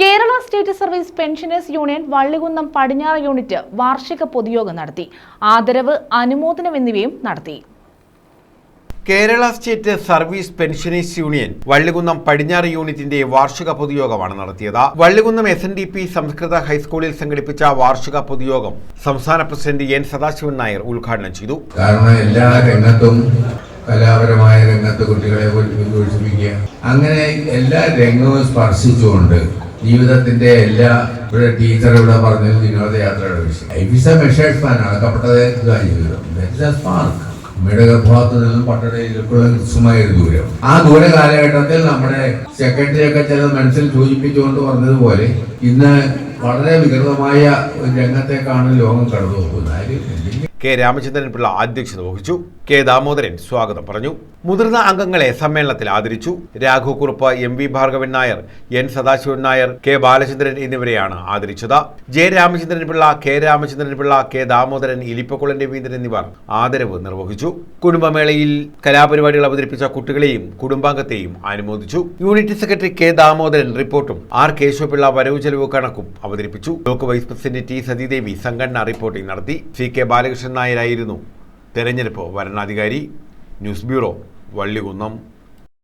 Kerala state service pensioners union Vallikunnam പടിഞ്ഞാറ് unit വാർഷിക പൊതുയോഗം നടത്തി. ആദരവ് അനുമോദനം എന്നിവയും നടത്തി. Kerala state service pensioners union Vallikunnam പടിഞ്ഞാറ് യൂണിറ്റിന്റെ വാർഷിക പൊതുയോഗമാണ് നടത്തിയത്. Vallikunnam S N D P സംസ്കൃത ഹൈസ്കൂളിൽ സംഘടിപ്പിച്ച വാർഷിക പൊതുയോഗം സംസ്ഥാന പ്രസിഡന്റ് എൻ സദാശിവൻ നായർ ഉദ്ഘാടനം ചെയ്തു. കാരണം എല്ലാ രംഗത്തും കലാപരമായ രംഗത്ത് കുട്ടികളെ അങ്ങനെ എല്ലാ രംഗവും സ്പർശിച്ചുകൊണ്ട് ജീവിതത്തിന്റെ എല്ലാ ഇവിടെ ടീച്ചർ ഇവിടെ പറഞ്ഞത് വിനോദയാത്രയുടെ വിഷയം. ഐ മെഷേർഡ് സ്പാൻ അളക്കപ്പെട്ടതായ ജീവിതം സ്പാർക്ക് അമ്മയുടെ ഗർഭഭാഗത്ത് നിന്നും പട്ടണയിലേക്കുള്ള കൃത്യമായ ഒരു ദൂരം. ആ ദൂര കാലഘട്ടത്തിൽ നമ്മുടെ സെക്രട്ടറി ഒക്കെ ചില മനസ്സിൽ സൂചിപ്പിച്ചുകൊണ്ട് പറഞ്ഞതുപോലെ ഇന്ന് വളരെ വികൃതമായ ഒരു രംഗത്തേക്കാണ് ലോകം കടന്നു പോകുന്നത് കെ രാമചന്ദ്രൻ പിള്ള അധ്യക്ഷത വഹിച്ചു. കെ ദാമോദരൻ സ്വാഗതം പറഞ്ഞു. മുതിർന്ന അംഗങ്ങളെ സമ്മേളനത്തിൽ ആദരിച്ചു. Raghu Kurup M V Bhargavan Nair N Sadasivan Nair K Balachandran എന്നിവരെയാണ് ആദരിച്ചത്. J Ramachandran Pillai K Ramachandran Pillai K Damodaran Ilippakkulan Raveendran എന്നിവർ ആദരവ് നിർവഹിച്ചു. കുടുംബമേളയിൽ കലാപരിപാടികൾ അവതരിപ്പിച്ച കുട്ടികളെയും കുടുംബാംഗത്തെയും അനുമോദിച്ചു. യൂണിറ്റ് സെക്രട്ടറി കെ ദാമോദരൻ റിപ്പോർട്ടും ആർ കേശവപിള്ള വരവ് ചെലവ് കണക്കും അവതരിപ്പിച്ചു. Block vice president T Sathidevi സംഘടന റിപ്പോർട്ടിംഗ് നടത്തി. സി കെ ബാലകൃഷ്ണൻ നായരായിരുന്നു തെരഞ്ഞെടുപ്പ് വരണാധികാരി ന്യൂസ് ബ്യൂറോ വള്ളികുന്നം